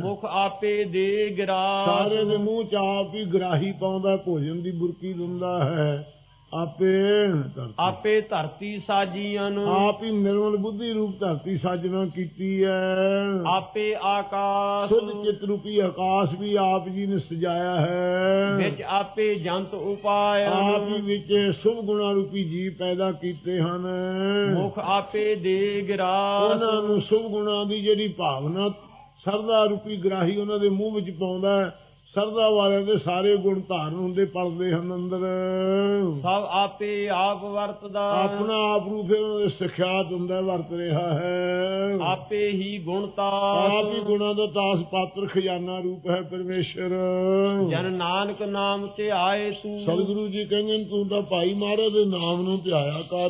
ਮੁਖ ਆਪੇ ਦੇ ਗਰਾ ਸਾਰੇ ਦੇ ਮੂੰਹ ਚ ਆਪ ਹੀ ਗਰਾਹੀ ਪਾਉਂਦਾ ਭੋਜਨ ਦੀ ਬੁਰਕੀ ਦਿੰਦਾ ਹੈ। ਆਪੇ ਆਪੇ ਧਰਤੀ ਸਾਜੀਆਂ ਨੂੰ। ਆਪ ਹੀ ਨਿਰਮਲ ਬੁੱਧੀ ਰੂਪ ਧਰਤੀ ਸਾਜਣਾ ਕੀਤੀ ਹੈ ਆਪੇ ਆਕਾਸ਼ ਸੁਧ ਚਿਤ ਰੂਪੀ ਆਕਾਸ਼ ਵੀ ਆਪ ਜੀ ਨੇ ਸਜਾਇਆ ਹੈ। ਵਿੱਚ ਆਪੇ ਜੰਤ ਉਪਾਇਨ ਆਪ ਹੀ ਵਿੱਚ ਸੁਭ ਗੁਣਾ ਰੂਪੀ ਜੀਵ ਪੈਦਾ ਕੀਤੇ ਹਨ। ਮੁਖ ਆਪੇ ਦੇ ਗਰਾ ਉਹਨਾਂ ਨੂੰ ਸੁਭ ਗੁਣਾ ਦੀ ਜਿਹੜੀ ਭਾਵਨਾ ਸਰਦਾ ਰੂਪੀ ਗ੍ਰਾਹੀ ਉਹਨਾਂ ਦੇ ਮੂੰਹ ਵਿੱਚ ਪਾਉਂਦਾ ਹੈ ਸਰਦਾ ਵਾਲਿਆਂ ਦੇ ਸਾਰੇ ਗੁਣ ਧਾਰਨ ਹੁੰਦੇ ਪਲਦੇ ਹਨ ਅੰਦਰ। ਸਭ ਆਪੇ ਆਪ ਵਰਤਦਾ। ਆਪਣਾ ਆਪ ਰੂਪ ਫਿਰ ਸਿਖਿਆਤ ਹੁੰਦਾ ਵਰਤ ਰਿਹਾ ਹੈ। ਆਪੇ ਹੀ ਗੁਣਤਾ ਆਪ ਹੀ ਗੁਣਾ ਦਾ ਤਾਸ ਪਾਤਰ ਖਜ਼ਾਨਾ ਰੂਪ ਹੈ ਪਰਮੇਸ਼ਰ। ਜਨ ਨਾਨਕ ਨਾਮ ਤੇ ਆਏ ਤੂੰ। ਸਤਿਗੁਰੂ ਜੀ ਕਹਿੰਦੇ ਨੇ, ਤੂੰ ਤਾਂ ਭਾਈ ਮਹਾਰਾਜ ਦੇ ਨਾਮ ਨੂੰ ਧਿਆਇਆ ਕਰ।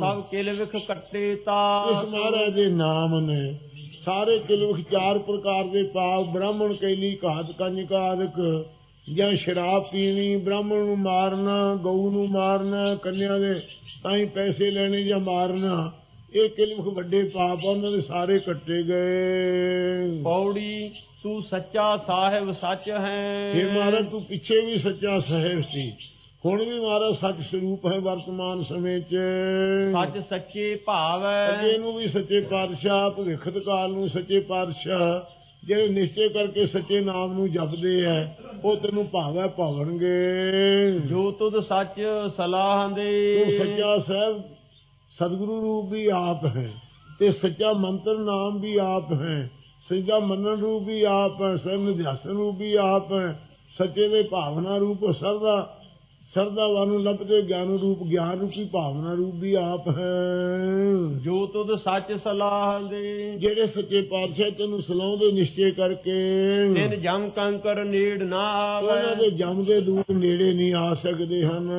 ਸਭ ਕਿਲ ਵਿਖ ਕੱਟੇ ਤਾ। ਇਸ ਮਹਾਰਾਜ ਦੇ ਨਾਮ ਨੇ ਸਾਰੇ ਕਿਲਵਖ ਚਾਰ ਪ੍ਰਕਾਰ ਦੇ ਪਾਪ ਬ੍ਰਾਹਮਣ ਕੈਲੀ ਘਾਤ ਕੰਜ ਕਾਦਕ ਜਾਂ ਸ਼ਰਾਬ ਪੀਣੀ ਬ੍ਰਾਹਮਣ ਨੂੰ ਮਾਰਨਾ ਗਊ ਨੂੰ ਮਾਰਨਾ ਕੰਨਿਆ ਦੇ ਤਾਈ ਪੈਸੇ ਲੈਣੇ ਜਾਂ ਮਾਰਨਾ ਇਹ ਕਿਲਵਖ ਵੱਡੇ ਪਾਪ ਆ, ਉਹਨਾਂ ਦੇ ਸਾਰੇ ਕੱਟੇ ਗਏ। ਪੌੜੀ ਤੂੰ ਸੱਚਾ ਸਾਹਿਬ ਸੱਚ ਹੈ। ਇਹ ਮਹਾਰਾਜ ਤੂੰ ਪਿੱਛੇ ਵੀ ਸੱਚਾ ਸਾਹਿਬ ਸੀ। ਹੁਣ ਵੀ ਮਹਾਰਾਜ ਸੱਚ ਸਰੂਪ ਹੈ ਵਰਤਮਾਨ ਸਮੇਂ 'ਚ। ਸੱਚ ਸੱਚੇ ਭਾਵ। ਅੱਗੇ ਨੂੰ ਵੀ ਸੱਚੇ ਪਾਤਸ਼ਾਹ ਭਵਿੱਖਤ ਕਾਲ ਨੂੰ ਸੱਚੇ ਪਾਤਸ਼ਾਹ ਜਿਹੜੇ ਨਿਸ਼ਚੈ ਕਰਕੇ ਸੱਚੇ ਨਾਮ ਨੂੰ ਜਪਦੇ ਐ ਉਹ ਤੈਨੂੰ ਭਾਵੈ ਭਾਵਣਗੇ। ਜੋ ਤੁਧ ਸੱਚ ਸਲਾਹ ਦੇ ਤੂੰ ਸੱਚਾ ਸਾਹਿਬ ਸਤਿਗੁਰੂ ਰੂਪ ਵੀ ਆਪ ਹੈ ਤੇ ਸੱਚਾ ਮੰਤਰ ਨਾਮ ਵੀ ਆਪ ਹੈ ਸੱਚਾ ਮੰਨਣ ਰੂਪ ਵੀ ਆਪ ਹੈ ਸਰਨ ਅਧਿਆਸਨ ਰੂਪ ਵੀ ਆਪ ਹੈ ਸੱਚੇ ਦੇ ਭਾਵਨਾ ਰੂਪ ਸਰਦਾ ਸਰਦਾ ਵਾਨੂੰ ਲੱਭਦੇ ਗਿਆਨ ਰੂਪ ਗਿਆਨ ਰੂਪੀ ਭਾਵਨਾ ਰੂਪ ਵੀ ਆਪ ਹੈ। ਜੋ ਤੁਧ ਸੱਚ ਸਲਾਹ ਦੇ। ਜਿਹੜੇ ਸੱਚੇ ਪਾਤਸ਼ਾਹ ਤੈਨੂੰ ਸਲਾਉਂਦੇ ਨਿਸ਼ਚੈ ਕਰਕੇ। ਤਿਨ ਜਮ ਕੰਕਰ ਨੇੜ ਨਾ ਉਹਨਾਂ ਆਵੇ ਦੇ ਜਮ ਦੇ ਦੂਤ ਨੇੜੇ ਨਹੀਂ ਆ ਸਕਦੇ ਹਨ।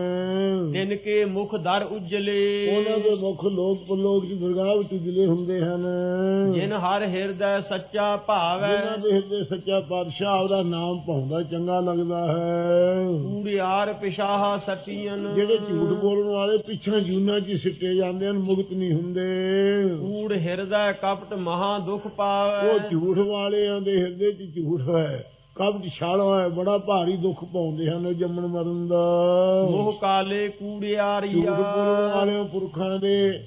ਤਿਨ ਕੇ ਮੁਖ ਦਰ ਉਜਲੇ। ਉਹਨਾਂ ਦੇ ਮੁਖ ਲੋਕ ਪਰਲੋਕ ਦੀ ਦਰਗਾਹ ਵਿੱਚ ਉਜਲੇ ਹੁੰਦੇ ਹਨ। ਜਿਨ ਹਰ ਹਿਰਦੈ ਸੱਚਾ ਭਾਵੈ। ਜਿਨ੍ਹਾਂ ਦੇ ਹਿਰਦੇ ਸੱਚਾ ਪਾਤਸ਼ਾਹ ਉਹਦਾ ਨਾਮ ਪਾਉਂਦਾ ਚੰਗਾ ਲੱਗਦਾ ਹੈ। ਕੂੜਿਆਰ ਪਿਸ਼ਾਹ ਸਟੀਨ ਜਿਹੜੇ ਝੂਠ ਬੋਲਣ ਵਾਲੇ ਪਿੱਛੇ ਜੂਨਾ 'ਚ ਸਿੱਟੇ ਜਾਂਦੇ ਹਨ ਮੁਕਤ ਨਹੀਂ ਹੁੰਦੇ। ਕੂੜ ਹਿਰਦੈ ਕਪਟ ਮਹਾ ਦੁਖ ਉਹ ਪਾਵੈ ਝੂਠ ਵਾਲਿਆਂ ਦੇ ਹਿਰਦੇ 'ਚ ਝੂਠ ਹੈ। ਕਬਜ ਛਾਲ ਹੈ ਬੜਾ ਭਾਰੀ ਦੁੱਖ ਪਾਉਂਦੇ ਹਨ ਜੰਮਣ ਮਰਨ ਦਾ। ਮੋਹ ਕਾਲੇ ਝੂਠ ਕੂੜਿਆਰੀਆ ਬੋਲਣ ਵਾਲੇ ਪੁਰਖਾਂ ਦੇ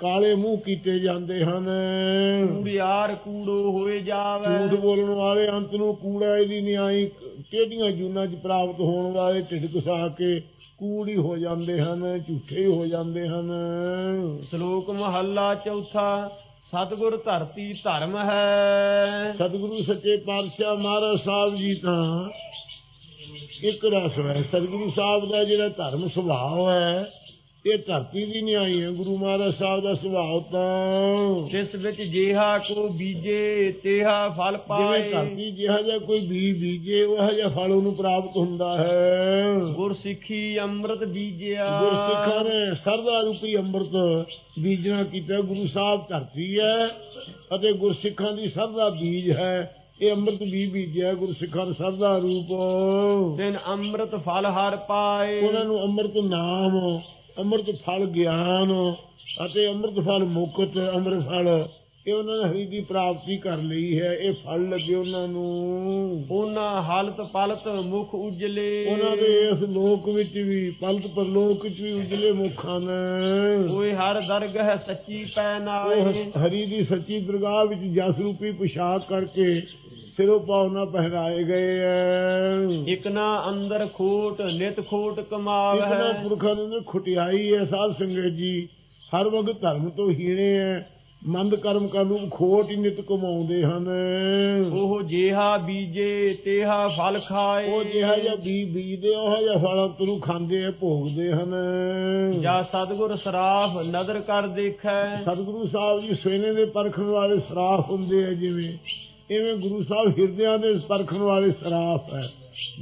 ਕਾਲੇ ਮੂੰਹ ਕੀਤੇ ਜਾਂਦੇ ਹਨ। ਕੂੜਿਆਰ ਕੂੜੋ ਹੋਏ ਜਾਵੈ। ਝੂਠ ਬੋਲਣ ਵਾਲੇ ਅੰਤ ਨੂੰ ਕੂੜਾ ਇਹਦੀ ਨਿਆਈ ਕਿਹੜੀਆਂ ਜੂਨਾਂ 'ਚ ਪ੍ਰਾਪਤ ਹੋਣ ਵਾਲੇ ਢਿੱਡ ਘਸਾ ਕੇ ਕੂੜ ਹੀ ਜਾਂਦੇ ਹਨ ਝੂਠੇ ਹੀ ਹੋ ਜਾਂਦੇ ਹਨ। ਸ਼ਲੋਕ ਮਹੱਲਾ ਚੌਥਾ ਸਤਿਗੁਰ ਧਰਤੀ ਧਰਮ ਹੈ। ਸਤਿਗੁਰੂ ਸੱਚੇ ਪਾਤਸ਼ਾਹ ਮਹਾਰਾਜ ਸਾਹਿਬ ਜੀ ਤਾਂ ਇੱਕ ਰਸ ਹੈ। ਸਤਿਗੁਰੂ ਸਾਹਿਬ ਦਾ ਜਿਹੜਾ ਧਰਮ ਸੁਭਾਅ ਹੈ ਇਹ ਧਰਤੀ ਦੀ ਨਿਆਈ ਹੈ। ਗੁਰੂ ਮਹਾਰਾਜ ਸਾਹਿਬ ਦਾ ਸੁਭਾਅ ਤਾਂ ਜਿਸ ਵਿੱਚ ਜੇਹਾ ਕੋ ਬੀਜੇ ਤੇਹਾ ਫਲ ਜਿਵੇਂ ਪਾਏ। ਧਰਤੀ ਜਿਹਾ ਜਿਹਾ ਕੋਈ ਬੀਜ ਬੀਜੇ ਉਹ ਜਿਹਾ ਫਲ ਉਹਨੂੰ ਪ੍ਰਾਪਤ ਹੁੰਦਾ ਹੈ। ਗੁਰ ਸਿੱਖੀ ਅੰਮ੍ਰਿਤ ਬੀਜਿਆ। ਗੁਰਸਿੱਖਾਂ ਨੇ ਸਰਦਾ ਰੂਪੀ ਅੰਮ੍ਰਿਤ ਬੀਜਣਾ ਕੀਤਾ। ਗੁਰੂ ਸਾਹਿਬ ਧਰਤੀ ਹੈ ਅਤੇ ਗੁਰਸਿੱਖਾਂ ਦੀ ਸਰਦਾ ਬੀਜ ਹੈ। ਇਹ ਅੰਮ੍ਰਿਤ ਵੀ ਬੀਜਿਆ। ਗੁਰਸਿੱਖਾਂ ਦਾ ਸਰਦਾ ਰੂਪ। ਤਿਨ ਅੰਮ੍ਰਿਤ ਫਲ ਹਰ ਪਾਏ। ਉਹਨਾਂ ਨੂੰ ਅੰਮ੍ਰਿਤ ਨਾਮ ਅੰਮ੍ਰਿਤ ਫਲ ਗਿਆਨ ਅਤੇ ਅੰਮ੍ਰਿਤ ਫਲ ਮੁਕਤ ਅੰਮ੍ਰਿਤ ਫਲ ਇਹ ਉਹਨਾਂ ਨੇ ਹਰੀ ਦੀ ਪ੍ਰਾਪਤੀ ਕਰ ਲਈ ਹੈ ਇਹ ਫਲ ਲੱਗੇ ਉਹਨਾਂ ਨੂੰ। ਉਹਨਾਂ ਹਾਲਤ ਪਲਤ ਮੁਖ ਉਜਲੇ। ਉਹਨਾਂ ਦੇ ਇਸ ਲੋਕ ਵਿੱਚ ਵੀ ਪਲਤ ਪਰਲੋਕ ਵਿੱਚ ਵੀ ਉਜਲੇ ਮੁਖਾਂ ਨੇ ਕੋਈ ਹਰ ਦਰਗਹ ਸੱਚੀ ਪੈ ਹਰੀ ਦੀ ਸੱਚੀ ਦਰਗਾਹ ਵਿੱਚ ਜਸ ਰੂਪੀ ਪੁਸ਼ਾਕ ਕਰਕੇ ਸਿਰੋਂ ਪਾਉਣਾ ਪਹਿਰਾਏ ਗਏ ਐ। ਇਕ ਨਾ ਅੰਦਰ ਖੋਟ ਨਿਤ ਖੋਟ ਇਤਨਾ ਕਮਾਵਹਿ ਪੁਰਖਾਂ ਦੇ ਖੁਟਿਆਈ ਹੈ ਸਾਧ ਸੰਗਤ ਜੀ। ਹਰ ਵਕਤ ਧਰਮ ਤੋਂ ਹੀਣੇ ਹੈ ਮੰਦ ਕਰਮ ਕਰਨ ਨੂੰ ਖੋਟ ਹੀ ਨਿਤ ਕਮਾਉਂਦੇ ਹਨ। ਉਹ ਜੇਹਾ ਬੀਜੇ ਤੇਹਾ ਫਲ ਖਾਏ। ਉਹ ਜਿਹਾ ਜਿਹਾ ਬੀ ਬੀਜਦੇ ਉਹ ਜਿਹਾ ਫਲ ਤਰੂ ਖਾਂਦੇ ਆ ਭੋਗਦੇ ਹਨ। ਜਾਂ ਸਤਗੁਰ ਸਰਾਫ ਨਦਰ ਕਰ ਦੇਖੈ। ਸਤਿਗੁਰੂ ਸਾਹਿਬ ਜੀ ਸਵੇਨੇ ਦੇ ਪਰਖਣ ਵਾਲੇ ਸਰਾਫ ਹੁੰਦੇ ਆ ਜਿਵੇਂ ਇਵੇਂ ਗੁਰੂ ਸਾਹਿਬ ਹਿਰਦਿਆਂ ਦੇ ਪਰਖਣ ਵਾਲੇ ਸਰਾਫ ਹੈ।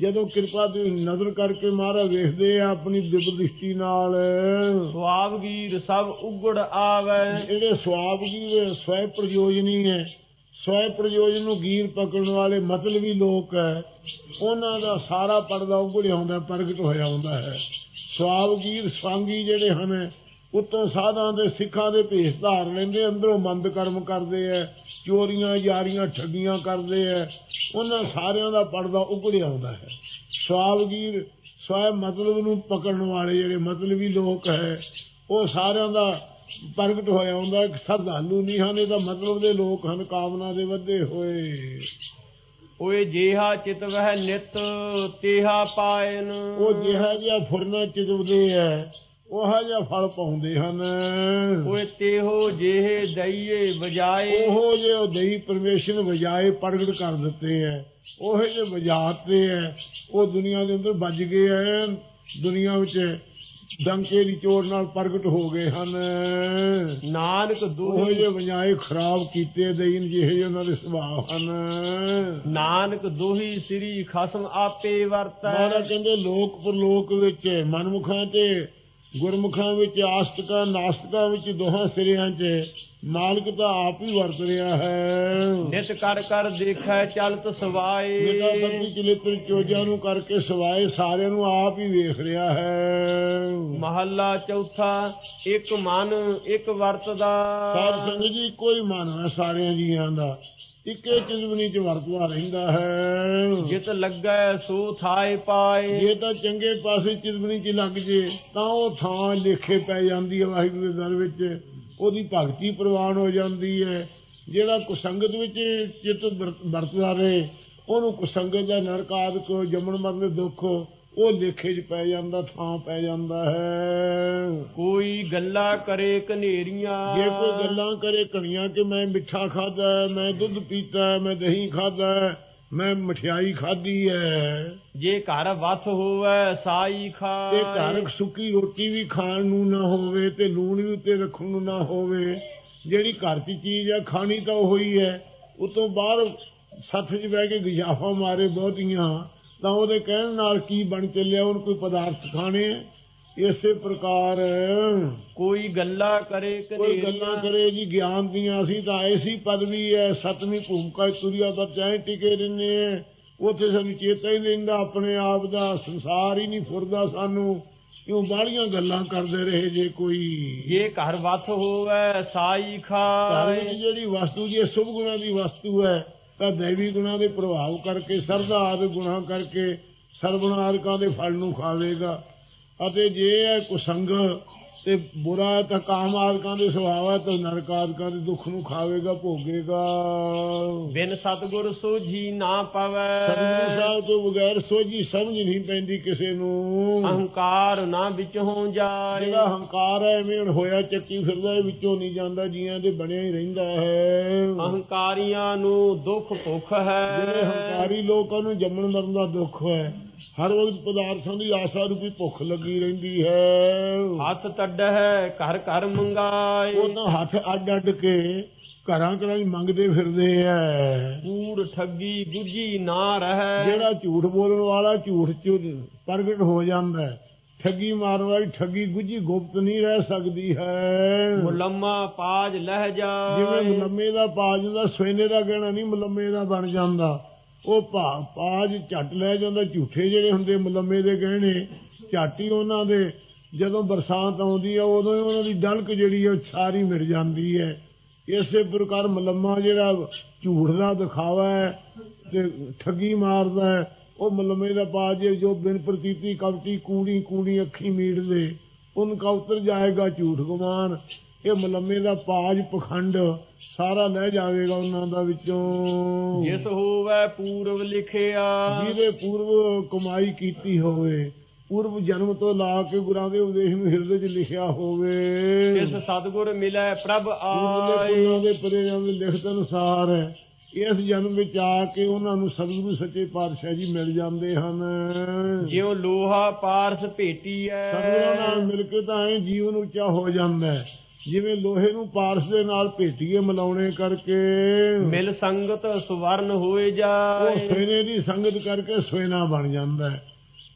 ਜਦੋਂ ਕਿਰਪਾ ਦੀ ਨਜ਼ਰ ਕਰਕੇ ਮਹਾਰਾਜ ਵੇਖਦੇ ਆ ਆਪਣੀ ਦਿਵ ਦ੍ਰਿਸ਼ਟੀ ਨਾਲ। ਸੁਆਵਗੀਰ ਸਭ ਉਗੜ ਆਵੈ। ਜਿਹੜੇ ਸਵਾਬ ਕੀ ਸਵੈ ਪ੍ਰਯੋਜਨੀ ਹੈ ਸਵੈ ਪ੍ਰਯੋਜਨ ਨੂੰ ਗੀਰ ਪਕੜਨ ਵਾਲੇ ਮਤਲਬੀ ਲੋਕ ਹੈ ਉਹਨਾਂ ਦਾ ਸਾਰਾ ਪਰਦਾ ਉਗੜਿਆ ਹੁੰਦਾ ਪ੍ਰਗਟ ਹੋਇਆ ਹੁੰਦਾ ਹੈ। ਸਵਾਬ ਗੀਰ ਸੰਗੀ ਜਿਹੜੇ ਹਨ ਉੱਤੋਂ ਸਾਧਾਂ ਦੇ ਸਿੱਖਾਂ ਦੇ ਭੇਸ ਧਾਰ ਲੈਂਦੇ ਅੰਦਰੋਂ ਮੰਦ ਕਰਮ ਕਰਦੇ ਐ ਚੋਰੀਆਂ ਯਾਰੀਆਂ ਠੱਗੀਆਂ ਕਰਦੇ ਐ। ਉਹਨਾਂ ਸਾਰਿਆਂ ਦਾ ਪਰਦਾ ਉਗੜਿਆ ਹੁੰਦਾ ਹੈ। ਸਵਾਬਗੀਰ ਸਵੈ ਮਤਲਬ ਨੂੰ ਪਕੜਨ ਵਾਲੇ ਜਿਹੜੇ ਮਤਲਬੀ ਲੋਕ ਹੈ ਉਹ ਸਾਰਿਆਂ ਦਾ ਪ੍ਰਗਟ ਹੋਇਆ ਹੁੰਦਾ ਕਿ ਸਰਦਾਲੂ ਨਹੀਂ ਹਨ ਇਹਦਾ ਮਤਲਬ ਦੇ ਲੋਕ ਹਨ ਕਾਮਨਾ ਦੇ ਵੱਧੇ ਹੋਏ। ਓਏ ਜੇਹਾ ਚਿਤ ਵਹਿ ਨਿਤ ਤੇਹਾ ਪਾਇਨ। ਉਹ ਜਿਹਾ ਜਿਹਾ ਫੁਰਨਾ ਚਿਤਵਦੇ ਐ ਉਹ ਜਿਹਾ ਫਲ ਪਾਉਂਦੇ ਹਨ। ਓਏ ਤੇਹੋ ਜਿਹੇ ਦਈਏ ਵਜਾਏ। ਉਹ ਜੇ ਉਹ ਦਈ ਪਰਮੇਸ਼ਰ ਵਜਾਏ ਪ੍ਰਗਟ ਕਰ ਦਿੱਤੇ ਐ। ਉਹ ਜੇ ਵਜਾਤੇ ਐ। ਉਹ ਦੁਨੀਆ ਦੇ ਅੰਦਰ ਵੱਜ ਗਏ ਐ ਦੁਨੀਆ ਵਿੱਚ ਡੰਕੇ ਦੀ ਚੋਟ ਨਾਲ ਪ੍ਰਗਟ ਹੋ ਗਏ ਹਨ। ਨਾਨਕ ਦੋਹੀ ਜੇ ਵਜਾਏ ਖਰਾਬ ਕੀਤੇ ਦੇਈਨ ਜਿਹੇ ਜਿਹੇ ਉਹਨਾਂ ਦੇ ਸੁਭਾਅ ਹਨ। ਨਾਨਕ ਦੋਹੀ ਸ੍ਰੀ ਖਸਮ ਆਪੇ ਵਰਤੈ। ਮਹਾਰਾਜ ਕਹਿੰਦੇ ਲੋਕ ਪਰਲੋਕ ਵਿੱਚ ਮਨਮੁਖਾਂ ਤੇ ਗੁਰਮੁਖਾਂ ਵਿੱਚ ਆਸਤਕਾਂ ਨਾਸਤਕਾਂ ਵਿੱਚ ਦੋਹਾਂ ਸਿਰਿਆਂ 'ਚ ਮਾਲਕ ਤਾਂ ਆਪ ਹੀ ਵਰਤ ਰਿਹਾ ਹੈ। ਨਿਤ ਕਰ ਕਰ ਦੇਖੈ ਚਲਤ ਸਵਾਏ। ਮੇਰਾ ਬੱਤੀ ਚਲਿੱਤਰ ਚੋਜਾਂ ਨੂੰ ਕਰਕੇ ਸਵਾਏ ਸਾਰਿਆਂ ਨੂੰ ਆਪ ਹੀ ਵੇਖ ਰਿਹਾ ਹੈ। ਮਹੱਲਾ ਚੌਥਾ ਇੱਕ ਮਨ ਇੱਕ ਵਰਤਦਾ। ਸਾਧ ਸੰਗਤ ਜੀ ਕੋਈ ਮਨ ਹੈ ਸਾਰਿਆਂ ਜੀਆਂ ਦਾ। ਇੱਕੇ ਚਿਜ਼ਬਨੀ 'ਚ ਵਰਤਦਾ ਰਹਿੰਦਾ ਹੈ। ਜਿਤ ਲੱਗੈ ਸੋ ਥਾਏ ਪਾਏ। ਜੇ ਤਾਂ ਚੰਗੇ ਪਾਸੇ ਚਿਜ਼ਬਨੀ 'ਚ ਲੱਗ ਜੇ ਤਾਂ ਉਹ ਥਾਂ ਲੇਖੇ ਪੈ ਜਾਂਦੀ ਹੈ ਵਾਹਿਗੁਰੂ ਦੇ ਦਰ ਵਿੱਚ। ਉਹਦੀ ਭਗਤੀ ਪ੍ਰਵਾਨ ਹੋ ਜਾਂਦੀ ਹੈ। ਜਿਹੜਾ ਕੁਸੰਗਤ ਵਿੱਚ ਚਿੱਤ ਵਰਤ- ਵਰਤਦਾ ਰਹੇ ਉਹਨੂੰ ਕੁਸੰਗਤ ਦਾ ਨਰਕ ਆਦਿਕ ਜੰਮਣ ਮਰਨ ਦੇ ਦੁੱਖ ਉਹ ਲੇਖੇ 'ਚ ਪੈ ਜਾਂਦਾ ਥਾਂ ਪੈ ਜਾਂਦਾ ਹੈ। ਕੋਈ ਗੱਲਾਂ ਕਰੇ ਕਨੇਰੀਆਂ ਜੇ ਕੋਈ ਗੱਲਾਂ ਕਰੇ ਕਣੀਆਂ ਕਿ ਮੈਂ ਮਿੱਠਾ ਖਾਦਾ ਮੈਂ ਦੁੱਧ ਪੀਤਾ ਮੈਂ ਦਹੀਂ ਖਾਦਾ ਮੈਂ ਮਠਿਆਈ ਖਾਧੀ ਹੈ। ਜੇ ਘਰ ਵਸ ਹੋਵੇ ਸਾਈ ਤੇ ਖਾਏ ਘਰ ਸੁੱਕੀ ਰੋਟੀ ਵੀ ਖਾਣ ਨੂੰ ਨਾ ਹੋਵੇ ਤੇ ਲੂਣ ਵੀ ਉੱਤੇ ਰੱਖਣ ਨੂੰ ਨਾ ਹੋਵੇ ਜਿਹੜੀ ਘਰ ਦੀ ਚੀਜ਼ ਹੈ ਖਾਣੀ ਤਾਂ ਉਹੀ ਹੈ। ਉਤੋਂ ਬਾਹਰ ਸੱਥ 'ਚ ਬਹਿ ਕੇ ਗਿਜਾਫਾ ਮਾਰੇ ਬਹੁਤੀਆਂ। ਤਾਂ ਉਹਦੇ ਕਹਿਣ ਨਾਲ ਕੀ ਬਣ ਚੱਲਿਆ ਉਹਨੂੰ ਕੋਈ ਪਦਾਰਥ ਖਾਣੇ। ਇਸੇ ਪ੍ਰਕਾਰ ਕੋਈ ਗੱਲਾਂ ਕਰੇ ਕੋਈ ਗੱਲਾਂ ਕਰੇ ਜੀ ਗਿਆਨ ਦੀਆਂ ਅਸੀਂ ਤਾਂ ਐਸੀ ਪਦਵੀ ਹੈ ਸਤਵੀਂ ਭੂਮਿਕਾ ਤੁਰਿਆ ਚਾਹੇ ਟਿਕੇ ਰਹਿੰਦੇ ਉੱਥੇ ਸਾਨੂੰ ਚੇਤਾ ਹੀ ਨਹੀਂ ਰਹਿੰਦਾ ਆਪਣੇ ਆਪ ਦਾ ਸੰਸਾਰ ਹੀ ਨਹੀਂ ਫੁਰਦਾ ਸਾਨੂੰ। ਕਿਉਂ ਬਾਹਲੀਆਂ ਗੱਲਾਂ ਕਰਦੇ ਰਹੇ ਜੇ ਕੋਈ। ਜੇ ਘਰ ਵਸ ਹੋਵੇ ਸਾਈ ਖਾਏ। ਜਿਹੜੀ ਵਸਤੂ ਜੀ ਸ਼ੁਭ ਗੁਣਾਂ ਦੀ ਵਸਤੂ ਹੈ। ਤਾਂ ਦੇਵੀ ਗੁਣਾਂ ਦੇ ਪ੍ਰਭਾਵ ਕਰਕੇ, ਸਰਦਾ ਆਦਿ ਗੁਣਾਂ ਕਰਕੇ ਸਰਵਣਾਰਕਾਂ ਦੇ ਫਲ ਨੂੰ ਖਾਵੇਗਾ। ਅਤੇ ਜੇ ਇਹ ਕੁਸੰਗ ਤੇ ਬੁਰਾ ਹੈ ਤਾਂ ਕਾਮ ਆਦਿਕਾਂ ਦੇ ਸੁਭਾਅ ਹੈ ਤਾਂ ਨਰਕ ਆਦਿਕਾਂ ਦੇ ਦੁੱਖ ਨੂੰ ਖਾਵੇਗਾ ਭੋਗੇਗਾ। ਬਿਨ ਸਤਗੁਰ ਸੋਝੀ ਨਾ ਪਵੈ। ਸਤਿਗੁਰੂ ਸਾਹਿਬ ਤੋਂ ਬਗੈਰ ਸੋਝੀ ਸਮਝ ਨਹੀਂ ਪੈਂਦੀ ਕਿਸੇ ਨੂੰ। ਅਹੰਕਾਰ ਨਾ ਵਿੱਚ ਹੋ ਜਾਏ। ਜਿਹੜਾ ਹੰਕਾਰ ਹੈ ਐਵੇਂ ਹੋਇਆ ਚੱਕੀ ਫਿਰਦਾ ਇਹ ਵਿੱਚੋਂ ਨਹੀਂ ਜਾਂਦਾ ਜੀਆਂ ਦੇ ਬਣਿਆ ਹੀ ਰਹਿੰਦਾ ਹੈ। ਅਹੰਕਾਰੀਆਂ ਨੂੰ ਦੁੱਖ ਭੁੱਖ ਹੈ। ਜਿਹੜੇ ਹੰਕਾਰੀ ਲੋਕਾਂ ਨੂੰ ਜੰਮਣ ਮਰਨ ਦਾ ਦੁੱਖ ਹੈ ਹਰ ਵਕਤ ਪਦਾਰਥਾਂ ਦੀ ਆਸਾ ਰੂਪੀ ਭੁੱਖ ਲੱਗੀ ਰਹਿੰਦੀ ਹੈ। ਹੱਥ ਟੱਡ ਹੈ ਘਰ ਘਰ ਮੰਗਾਏ। ਉਹ ਤਾਂ ਹੱਥ ਅੱਡ ਅੱਡ ਕੇ ਘਰਾਂ ਘਰਾਂ ਹੀ ਮੰਗਦੇ ਫਿਰਦੇ ਐ। ਕੂੜ ਠੱਗੀ ਗੁੱਜੀ ਨਾ ਰਹਿ। ਜਿਹੜਾ ਝੂਠ ਬੋਲਣ ਵਾਲਾ ਝੂਠ ਚ ਪ੍ਰਗਟ ਹੋ ਜਾਂਦਾ ਹੈ ਠੱਗੀ ਮਾਰਨ ਵਾਲੀ ਠੱਗੀ ਗੁੱਜੀ ਗੁਪਤ ਨਹੀਂ ਰਹਿ ਸਕਦੀ ਹੈ। ਮੁਲੰਮਾ ਪਾਜ ਲਹਿ ਜਿਵੇਂ ਜਾਏ ਮੁਲੰਮੇ ਦਾ ਪਾਜ ਦਾ ਸਵੇਨੇ ਦਾ ਗਹਿਣਾ ਨਹੀਂ ਮੁਲੰਮੇ ਦਾ ਬਣ ਜਾਂਦਾ। ਉਹ ਭਾ ਪਾਜ ਝੱਟ ਲੈ ਜਾਂਦਾ, ਝੂਠੇ ਜਿਹੜੇ ਹੁੰਦੇ ਮੁਲੰਮੇ ਦੇ ਗਹਿਣੇ, ਝੱਟ ਹੀ ਉਹਨਾਂ ਦੇ, ਜਦੋਂ ਬਰਸਾਤ ਆਉਂਦੀ ਹੈ ਉਦੋਂ ਹੀ ਉਹਨਾਂ ਦੀ ਡਲਕ ਜਿਹੜੀ ਹੈ ਸਾਰੀ ਮਿਟ ਜਾਂਦੀ ਹੈ ਇਸੇ ਪ੍ਰਕਾਰ ਮਲੰਮਾ ਜਿਹੜਾ ਝੂਠ ਦਾ ਦਿਖਾਵਾ ਹੈ ਤੇ ਠੱਗੀ ਮਾਰਦਾ ਹੈ, ਉਹ ਮਲੰਮੇ ਦਾ ਪਾ ਜੋ ਬਿਨ ਪ੍ਰਤੀਤੀ ਕਵਟੀ ਕੂੜੀ ਕੂੜੀ ਅੱਖੀ ਮੀਟ ਦੇ ਉਨ ਕਾ ਉਤਰ ਜਾਏਗਾ ਝੂਠ ਗੁਮਾਨ ਇਹ ਮਲਮੇ ਦਾ ਪਾਜ ਪਖੰਡ ਸਾਰਾ ਲੈ ਜਾਵੇਗਾ ਉਹਨਾਂ ਦਾ ਵਿੱਚੋਂ। ਜਿਸ ਹੋਵੇ ਪੂਰਵ ਲਿਖਿਆ। ਜਿਹਦੇ ਪੂਰਵ ਕਮਾਈ ਕੀਤੀ ਹੋਵੇ ਪੂਰਵ ਜਨਮ ਤੋਂ ਲਾ ਕੇ ਗੁਰਾਂ ਦੇ ਉਪਦੇਸ਼ ਨੂੰ ਹਿਰਦੇ 'ਚ ਲਿਖਿਆ ਹੋਵੇ। ਜਿਸ ਸਤਗੁਰ ਮਿਲੈ ਪ੍ਰਭ ਆਏ। ਪੁੰਨਾਂ ਦੇ ਪਰਿਆਂ ਦੇ ਲਿਖਤ ਅਨੁਸਾਰ ਇਸ ਜਨਮ ਵਿੱਚ ਆ ਕੇ ਉਹਨਾਂ ਨੂੰ ਸਤਿਗੁਰੂ ਸੱਚੇ ਪਾਤਸ਼ਾਹ ਜੀ ਮਿਲ ਜਾਂਦੇ ਹਨ। ਜਿਉ ਲੋਹਾ ਪਾਰਸ ਭੇਟੀਐ। ਸਤਿਗੁਰਾਂ ਨਾਲ ਮਿਲ ਕੇ ਤਾਂ ਜੀਵਨ ਉੱਚਾ ਹੋ ਜਾਂਦਾ ਹੈ। ਜਿਵੇਂ ਲੋਹੇ ਨੂੰ ਪਾਰਸ ਦੇ ਨਾਲ ਭੇਟੀਏ ਮਿਲਾਉਣੇ ਕਰਕੇ। ਮਿਲ ਸੰਗਤ ਸੁਵਰਨ ਹੋਏ ਉਹ ਜਾਏ ਸੋਨੇ ਦੀ ਸੰਗਤ ਕਰਕੇ ਸੋਨਾ ਬਣ ਜਾਂਦਾ ਹੈ।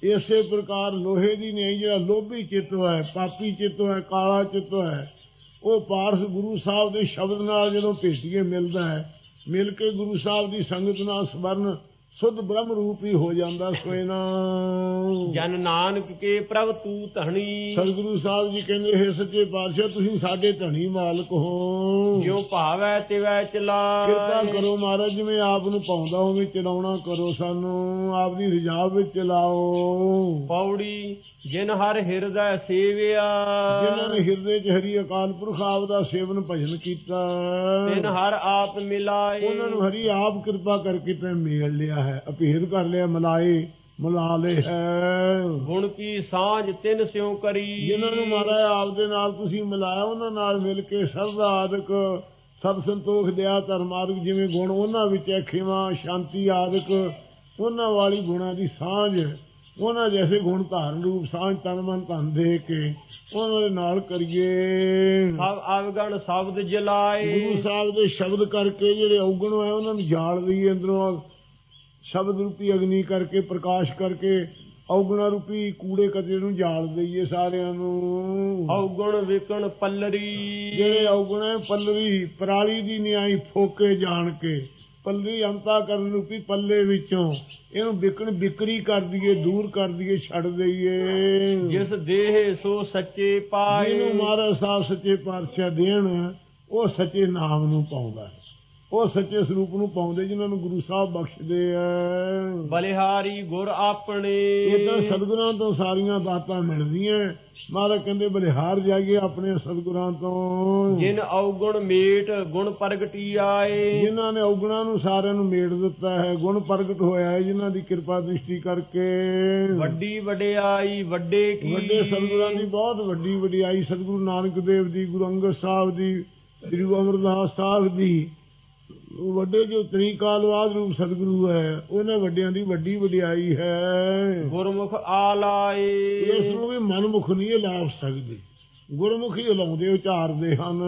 ਇਸੇ ਪ੍ਰਕਾਰ ਲੋਹੇ ਦੀ ਨਹੀਂ ਜਿਹੜਾ ਲੋਭੀ ਚਿੱਤ ਹੈ ਪਾਪੀ ਚਿੱਤ ਹੈ ਕਾਲਾ ਚਿੱਤ ਹੈ ਉਹ ਪਾਰਸ ਗੁਰੂ ਸਾਹਿਬ ਦੇ ਸ਼ਬਦ ਨਾਲ ਜਦੋਂ ਭੇਟੀਏ ਮਿਲਦਾ ਹੈ ਮਿਲ ਕੇ ਗੁਰੂ ਸਾਹਿਬ ਦੀ ਸੰਗਤ ਨਾਲ ਸਵਰਨ ਸੁਧ ਬ੍ਰਹਮ ਰੂਪ ਹੀ ਹੋ ਜਾਂਦਾ ਸੋਇਨਾ ਜਨ ਨਾਨਕ ਕੇ ਪ੍ਰਭ ਤੂੰ ਧਣੀ। ਸਤਿਗੁਰੂ ਸਾਹਿਬ ਜੀ ਕਹਿੰਦੇ ਹੈ ਸੱਚੇ ਪਾਤਸ਼ਾਹ ਤੁਸੀਂ ਸਾਡੇ ਧਣੀ ਮਾਲਕ ਹੋ। ਜਿਉ ਭਾਵੈ ਤਿਵੈ ਚਲਾਏ। ਕਿਰਪਾ ਕਰੋ ਮਹਾਰਾਜ ਜਿਵੇਂ ਆਪ ਨੂੰ ਪਾਉਂਦਾ ਹੋਵੇ ਚਲਾਉਣਾ ਕਰੋ ਸਾਨੂੰ। ਆਪ ਦੀ ਰਜਾ ਵਿੱਚ ਚਲਾਓ। ਪੌੜੀ ਜਿਨ ਹਰ ਹਿਰਦੈ ਸੇਵਿਆ। ਜਿਨ੍ਹਾਂ ਨੇ ਹਿਰਦੇ 'ਚ ਹਰੀ ਅਕਾਲ ਪੁਰਖ ਆਪ ਦਾ ਸੇਵਨ ਭਜਨ ਕੀਤਾ। ਤਿਨ ਹਰ ਆਪ ਮਿਲਾਏ। ਉਹਨਾਂ ਨੂੰ ਹਰੀ ਆਪ ਕਿਰਪਾ ਕਰਕੇ ਤੇ ਮੇਲ ਲਿਆ ਹੈ ਅਪੀਲ ਕਰ ਲਿਆ ਮਲਾਏ ਮਿਲਾ ਲੇ ਹੈ। ਗੁਣ ਕੀ ਸਾਂਝ ਤਿਨ ਸਿਉ ਕਰੀ? ਜਿਨ੍ਹਾਂ ਨੂੰ ਮਹਾਰਾਜ ਆਪ ਦੇ ਨਾਲ ਤੁਸੀਂ ਮਿਲਾਇਆ ਉਹਨਾਂ ਨਾਲ ਮਿਲ ਕੇ ਸਰਦਾ ਆਦਿਕ ਸਭ ਸੰਤੋਖ ਦਿਆ ਧਰਮਾਦਿਕ ਜਿਵੇਂ ਗੁਣ ਉਹਨਾਂ ਵਿੱਚ ਹੈ ਖਿਮਾ ਸ਼ਾਂਤੀ ਆਦਿਕ। ਉਹਨਾਂ ਵਾਲੀ ਗੁਣਾਂ ਦੀ ਸਾਂਝ ਉਹਨਾਂ ਜੈਸੇ ਗੁਣ ਧਾਰਨ ਰੂਪ ਸਾਂਝ ਤਨ ਮਨ ਧਨ ਦੇ ਕੇ ਉਹਨਾਂ ਦੇ ਨਾਲ ਕਰੀਏ। ਸਭ ਸ਼ਬਦ ਜਲਾਏ। ਗੁਰੂ ਸਾਹਿਬ ਦੇ ਸ਼ਬਦ ਕਰਕੇ ਜਿਹੜੇ ਔਗਣ ਹੈ ਉਹਨਾਂ ਨੂੰ ਜਾਲ ਦਈਏ ਅੰਦਰੋਂ। ਸ਼ਬਦ ਰੂਪੀ ਅਗਨੀ ਕਰਕੇ ਪ੍ਰਕਾਸ਼ ਕਰਕੇ ਔਗਣਾ ਰੂਪੀ ਕੂੜੇ ਕਚਰੇ ਨੂੰ ਜਾਲ ਦਈਏ ਸਾਰਿਆਂ ਨੂੰ। ਔਗਣ ਵਿਕਣ ਪੱਲਰੀ। ਜਿਹੜੇ ਔਗਣ ਹੈ ਪੱਲਵੀ ਪਰਾਲੀ ਦੀ ਨਿਆਈ ਫੋਕੇ ਜਾਣ ਕੇ ਪੱਲਵੀ ਅੰਤਾ ਕਰਨ ਰੂਪੀ ਪੱਲੇ ਵਿੱਚੋਂ ਇਹਨੂੰ ਵਿਕਣ ਵਿਕਰੀ ਕਰ ਦਈਏ ਦੂਰ ਕਰ ਦਈਏ ਛੱਡ ਦਈਏ। ਜਿਸ ਦੇਹ ਸੋ ਸੱਚੇ ਪਾਏ। ਜਿਹਨੂੰ ਮਹਾਰਾਜ ਸਾਹਿਬ ਸੱਚੇ ਪਾਤਸ਼ਾਹ ਦੇਣ ਉਹ ਸੱਚੇ ਨਾਮ ਨੂੰ ਪਾਉਂਦਾ ਹੈ। ਉਹ ਸੱਚੇ ਸਰੂਪ ਨੂੰ ਪਾਉਂਦੇ ਜਿਨ੍ਹਾਂ ਨੂੰ ਗੁਰੂ ਸਾਹਿਬ ਬਖਸ਼ਦੇ ਆ ਬਲਿਹਾਰੀ ਗੁਰ ਆਪਣੇ। ਇਦਾਂ ਸਤਿਗੁਰਾਂ ਤੋਂ ਸਾਰੀਆਂ ਦਾਤਾਂ ਮਿਲਦੀਆਂ ਮਹਾਰਾਜ ਕਹਿੰਦੇ ਬਲਿਹਾਰ ਜਾਈਏ ਆਪਣੇ ਸਤਿਗੁਰਾਂ ਤੋਂ। ਜਿਨ ਔਗਣ ਮੇਟ ਗੁਣ ਪ੍ਰਗਟੀ ਆਏ। ਜਿਨ੍ਹਾਂ ਨੇ ਔਗਣਾਂ ਨੂੰ ਸਾਰਿਆਂ ਨੂੰ ਮੇੜ ਦਿੱਤਾ ਹੈ ਗੁਣ ਪ੍ਰਗਟ ਹੋਇਆ ਹੈ ਜਿਨ੍ਹਾਂ ਦੀ ਕਿਰਪਾ ਦ੍ਰਿਸ਼ਟੀ ਕਰਕੇ। ਵੱਡੀ ਵਡਿਆਈ ਵੱਡੇ ਕੀ? ਵੱਡੇ ਸਤਿਗੁਰਾਂ ਦੀ ਬਹੁਤ ਵੱਡੀ ਵਡਿਆਈ ਸਤਿਗੁਰੂ ਨਾਨਕ ਦੇਵ ਦੀ ਗੁਰੂ ਅੰਗਦ ਸਾਹਿਬ ਦੀ ਸ੍ਰੀ ਗੁਰੂ ਅਮਰਦਾਸ ਸਾਹਿਬ ਦੀ ਵੱਡੇ ਜੋ ਤ੍ਰਿਕਾਲਵਾਦ ਰੂਪ ਸਤਿਗੁਰੂ ਹੈ ਉਹਨਾਂ ਵੱਡਿਆਂ ਦੀ ਵੱਡੀ ਵਡਿਆਈ ਹੈ। ਗੁਰਮੁਖ ਆਲਾਏ। ਇਸ ਨੂੰ ਵੀ ਮਨਮੁਖ ਨਹੀਂ ਲਾਭ ਸਕਦੇ। ਗੁਰਮੁਖੀ ਲਾਉਂਦੇ ਉਚਾਰਦੇ ਹਨ।